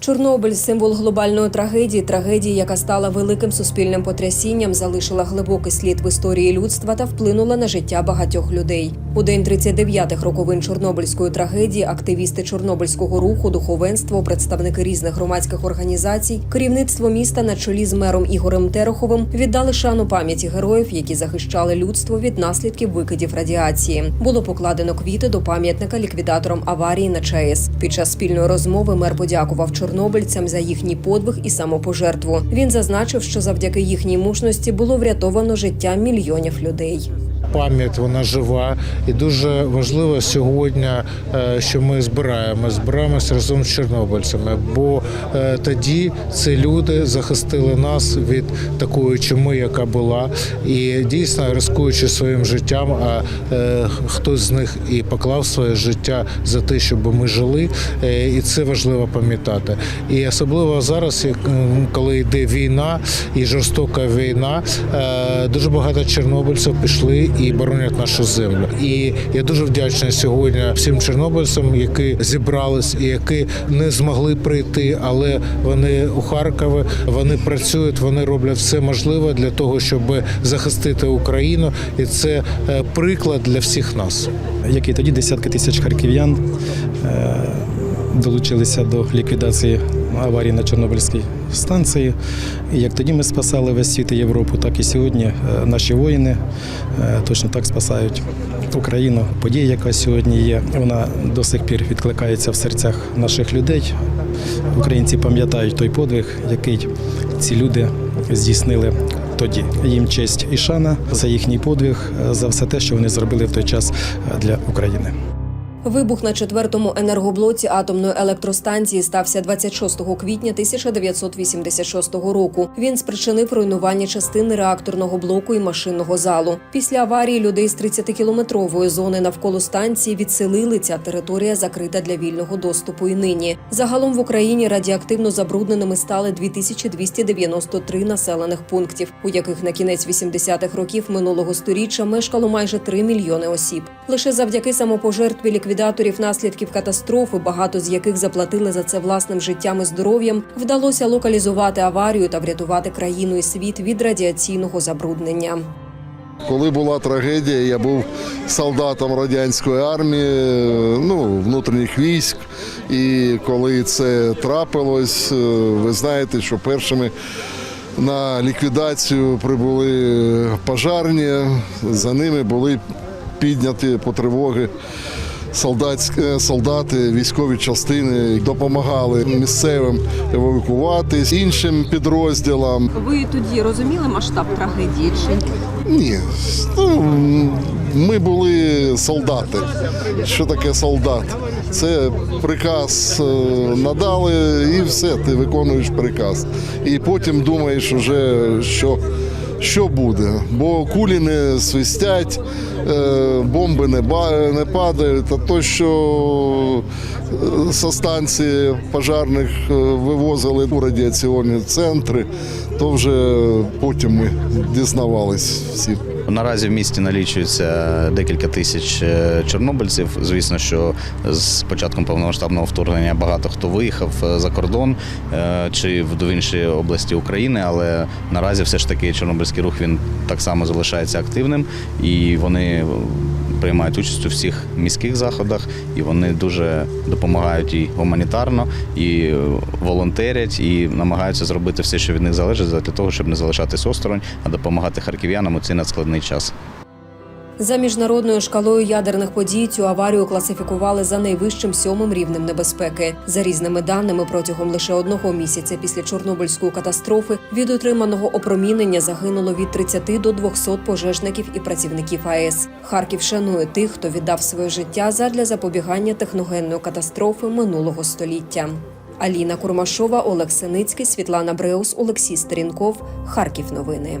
Чорнобиль символ глобальної трагедії, трагедії, яка стала великим суспільним потрясінням, залишила глибокий слід в історії людства та вплинула на життя багатьох людей. У день 39-х роковин Чорнобильської трагедії активісти Чорнобильського руху, духовенство, представники різних громадських організацій, керівництво міста на чолі з мером Ігорем Тереховим віддали шану пам'яті героїв, які захищали людство від наслідків викидів радіації. Було покладено квіти до пам'ятника ліквідаторам аварії на ЧАЕС. Під час спільної розмови мер подякував чорнобильцям за їхній подвиг і самопожертву. Він зазначив, що завдяки їхній мужності було врятовано життя мільйонів людей. Пам'ять вона жива, і дуже важливо сьогодні, е, що ми збираємо. Збираємося разом з чорнобильцями, бо е, тоді ці люди захистили нас від такої чуми, яка була, і дійсно ризикуючи своїм життям. А е, хтось з них і поклав своє життя за те, щоб ми жили, і це важливо пам'ятати. І особливо зараз, коли йде війна і жорстока війна, дуже багато чорнобильців пішли і боронять нашу землю. І я дуже вдячний сьогодні всім чорнобильцям, які зібрались і які не змогли прийти, але вони у Харкові, вони працюють, вони роблять все можливе для того, щоб захистити Україну, і це е, приклад для всіх нас. як і тоді десятки тисяч харків'ян е, долучилися до ліквідації аварії на Чорнобильській станції. І як тоді ми спасали весь світ і Європу, так і сьогодні е, наші воїни е, точно так спасають Україну. Подія, яка сьогодні є, вона до сих пір відкликається в серцях наших людей. Українці пам'ятають той подвиг, який ці люди здійснили тоді. Їм честь і шана за їхній подвиг, е, за все те, що вони зробили в той час для України. Вибух на четвертому енергоблоці атомної електростанції стався 26 квітня 1986 року. Він спричинив руйнування частини реакторного блоку і машинного залу. Після аварії людей з 30-кілометрової зони навколо станції відселили. Ця територія закрита для вільного доступу і нині. Загалом в Україні радіоактивно забрудненими стали 2293 населених пунктів, у яких на кінець 80-х років минулого сторіччя мешкало майже 3 мільйони осіб. Лише завдяки самопожертві ліквідаторів наслідків катастрофи, багато з яких заплатили за це власним життям і здоров'ям, вдалося локалізувати аварію та врятувати країну і світ від радіаційного забруднення. Коли була трагедія, я був солдатом радянської армії, ну, внутрішніх військ. І коли це трапилось, е, ви знаєте, що першими на ліквідацію прибули пожарні, за ними були підняті по тривоги солдати, військові частини допомагали місцевим евакуватись, іншим підрозділам. Ви тоді розуміли масштаб трагедії чи ні? Ну, ми були солдати. Що таке солдат? Це приказ е, надали і все, ти виконуєш приказ. І потім думаєш уже, що, що буде. Бо кулі не свистять, е, бомби не, не падають, а то, що е, со станції пожарних е, вивозили у радіаційні центри, то вже потім ми дізнавались всі. Наразі в місті налічується декілька тисяч е, чорнобильців. Звісно, що з початком повномасштабного вторгнення багато хто виїхав е, за кордон е, чи в інші області України, але наразі все ж таки чорнобильський рух він так само залишається активним і вони приймають участь у всіх міських заходах, і вони дуже допомагають і гуманітарно, і волонтерять, і намагаються зробити все, що від них залежить, для того, щоб не залишатись осторонь, а допомагати харків'янам у цей надскладний час. За міжнародною шкалою ядерних подій цю аварію класифікували за найвищим сьомим рівнем небезпеки. За різними даними, протягом лише одного місяця після Чорнобильської катастрофи від отриманого опромінення загинуло від 30 до 200 пожежників і працівників АЕС. Харків шанує тих, хто віддав своє життя задля запобігання техногенної катастрофи минулого століття. Аліна Курмашова, Олег Синицький, Світлана Бреус, Олексій Стерінков. Харків. Новини.